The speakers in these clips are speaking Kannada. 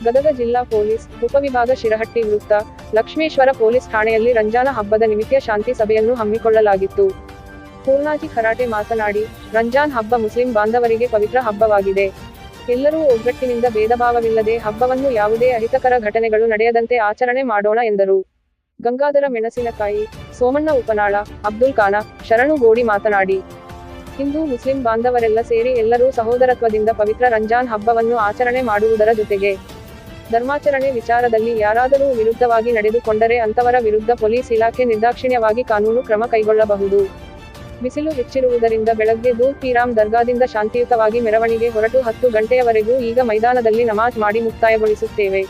ಗದಗ ಜಿಲ್ಲಾ ಪೊಲೀಸ್ ಉಪವಿಭಾಗ ಶಿರಹಟ್ಟಿ ವೃತ್ತ, ಲಕ್ಷ್ಮೇಶ್ವರ ಪೊಲೀಸ್ ಠಾಣೆಯಲ್ಲಿ ರಂಜಾನ ಹಬ್ಬದ ನಿಮಿತ್ತ ಶಾಂತಿ ಸಭೆಯನ್ನು ಹಮ್ಮಿಕೊಳ್ಳಲಾಗಿತ್ತು. ಪೂರ್ಣಾಜಿ ಖರಾಟೆ ಮಾತನಾಡಿ, ರಂಜಾನ್ ಹಬ್ಬ ಮುಸ್ಲಿಂ ಬಾಂಧವರಿಗೆ ಪವಿತ್ರ ಹಬ್ಬವಾಗಿದೆ. ಎಲ್ಲರೂ ಒಗ್ಗಟ್ಟಿನಿಂದ ಭೇದಭಾವವಿಲ್ಲದೆ ಹಬ್ಬವನ್ನು ಯಾವುದೇ ಅಹಿತಕರ ಘಟನೆಗಳು ನಡೆಯದಂತೆ ಆಚರಣೆ ಮಾಡೋಣ ಎಂದರು. ಗಂಗಾಧರ ಮೆಣಸಿನಕಾಯಿ, ಸೋಮಣ್ಣ ಉಪನಾಳ, ಅಬ್ದುಲ್ ಖಾನ, ಶರಣು ಗೋಡಿ ಮಾತನಾಡಿ ಹಿಂದೂ, ಮುಸ್ಲಿಂ ಬಾಂಧವರೆಲ್ಲ ಸೇರಿ ಎಲ್ಲರೂ ಸಹೋದರತ್ವದಿಂದ ಪವಿತ್ರ ರಂಜಾನ್ ಹಬ್ಬವನ್ನು ಆಚರಣೆ ಮಾಡುವುದರ ಜೊತೆಗೆ ಧರ್ಮಾಚರಣೆ ವಿಚಾರದಲ್ಲಿ ಯಾರಾದರೂ ವಿರುದ್ಧವಾಗಿ ನಡೆದುಕೊಂಡರೆ ಅಂತವರ ವಿರುದ್ಧ ಪೊಲೀಸ್ ಇಲಾಖೆ ನಿರ್ದಾಕ್ಷಿಣ್ಯವಾಗಿ ಕಾನೂನು ಕ್ರಮ ಕೈಗೊಳ್ಳಬಹುದು. ಬಿಸಿಲು ಹೆಚ್ಚಿರುವುದರಿಂದ ಬೆಳಗ್ಗೆ ದೂರ್ ಪೀರಾಮ್ ದರ್ಗಾದಿಂದ ಶಾಂತಿಯುತವಾಗಿ ಮೆರವಣಿಗೆ ಹೊರಟು ಹತ್ತು ಗಂಟೆಯವರೆಗೂ ಈಗ ಮೈದಾನದಲ್ಲಿ ನಮಾಜ್ ಮಾಡಿ ಮುಕ್ತಾಯಗೊಳಿಸುತ್ತೇವೆ.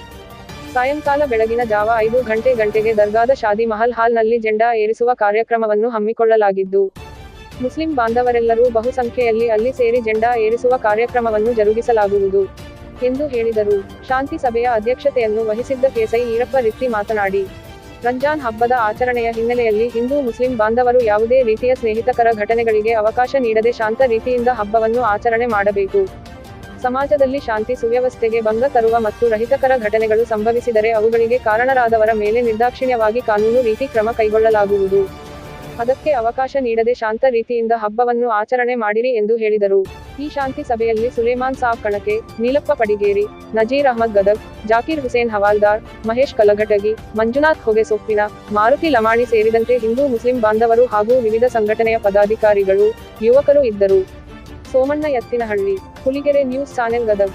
ಸಾಯಂಕಾಲ ಬೆಳಗಿನ ಜಾವ ಐದು ಗಂಟೆ ಗಂಟೆಗೆ ದರ್ಗಾದ ಶಾದಿ ಮಹಲ್ ಹಾಲ್ನಲ್ಲಿ ಜೆಂಡಾ ಏರಿಸುವ ಕಾರ್ಯಕ್ರಮವನ್ನು ಹಮ್ಮಿಕೊಳ್ಳಲಾಗಿದ್ದು ಮುಸ್ಲಿಂ ಬಾಂಧವರೆಲ್ಲರೂ ಬಹುಸಂಖ್ಯೆಯಲ್ಲಿ ಅಲ್ಲಿ ಸೇರಿ ಜೆಂಡಾ ಏರಿಸುವ ಕಾರ್ಯಕ್ರಮವನ್ನು ಜರುಗಿಸಲಾಗುವುದು ಎಂದು ಹೇಳಿದರು. ಶಾಂತಿ ಸಭೆಯ ಅಧ್ಯಕ್ಷತೆಯನ್ನು ವಹಿಸಿದ್ದ ಕೇಸೈ ಈರಪ್ಪ ರಿತ್ತಿ ಮಾತನಾಡಿ, ರಂಜಾನ್ ಹಬ್ಬದ ಆಚರಣೆಯ ಹಿನ್ನೆಲೆಯಲ್ಲಿ ಹಿಂದೂ ಮುಸ್ಲಿಂ ಬಾಂಧವರು ಯಾವುದೇ ರೀತಿಯ ಸ್ನೇಹಿತಕರ ಘಟನೆಗಳಿಗೆ ಅವಕಾಶ ನೀಡದೆ ಶಾಂತ ರೀತಿಯಿಂದ ಹಬ್ಬವನ್ನು ಆಚರಣೆ ಮಾಡಬೇಕು. ಸಮಾಜದಲ್ಲಿ ಶಾಂತಿ ಸುವ್ಯವಸ್ಥೆಗೆ ಭಂಗ ತರುವ ಮತ್ತು ರಹಿತಕರ ಘಟನೆಗಳು ಸಂಭವಿಸಿದರೆ ಅವುಗಳಿಗೆ ಕಾರಣರಾದವರ ಮೇಲೆ ನಿರ್ದಾಕ್ಷಿಣ್ಯವಾಗಿ ಕಾನೂನು ರೀತಿ ಕ್ರಮ ಕೈಗೊಳ್ಳಲಾಗುವುದು. ಅದಕ್ಕೆ ಅವಕಾಶ ನೀಡದೆ ಶಾಂತ ರೀತಿಯಿಂದ ಹಬ್ಬವನ್ನು ಆಚರಣೆ ಮಾಡಿರಿ ಎಂದು ಹೇಳಿದರು. ಈ ಶಾಂತಿ ಸಭೆಯಲ್ಲಿ ಸುಲೇಮಾನ್ ಸಾಬ್ ಕಣಕೆ, ನೀಲಪ್ಪ ಪಡಿಗೇರಿ, ನಜೀರ್ ಅಹಮದ್ ಗದಗ್, ಜಾಕೀರ್ ಹುಸೇನ್ ಹವಾಲ್ದಾರ್, ಮಹೇಶ್ ಕಲಘಟಗಿ, ಮಂಜುನಾಥ್ ಹೊಗೆಸೊಪ್ಪಿನ, ಮಾರುತಿ ಲಮಾಣಿ ಸೇರಿದಂತೆ ಹಿಂದೂ ಮುಸ್ಲಿಂ ಬಾಂಧವರು ಹಾಗೂ ವಿವಿಧ ಸಂಘಟನೆಯ ಪದಾಧಿಕಾರಿಗಳು, ಯುವಕರು ಇದ್ದರು. Somanna Ettinahalli Huligere news channel Gadag.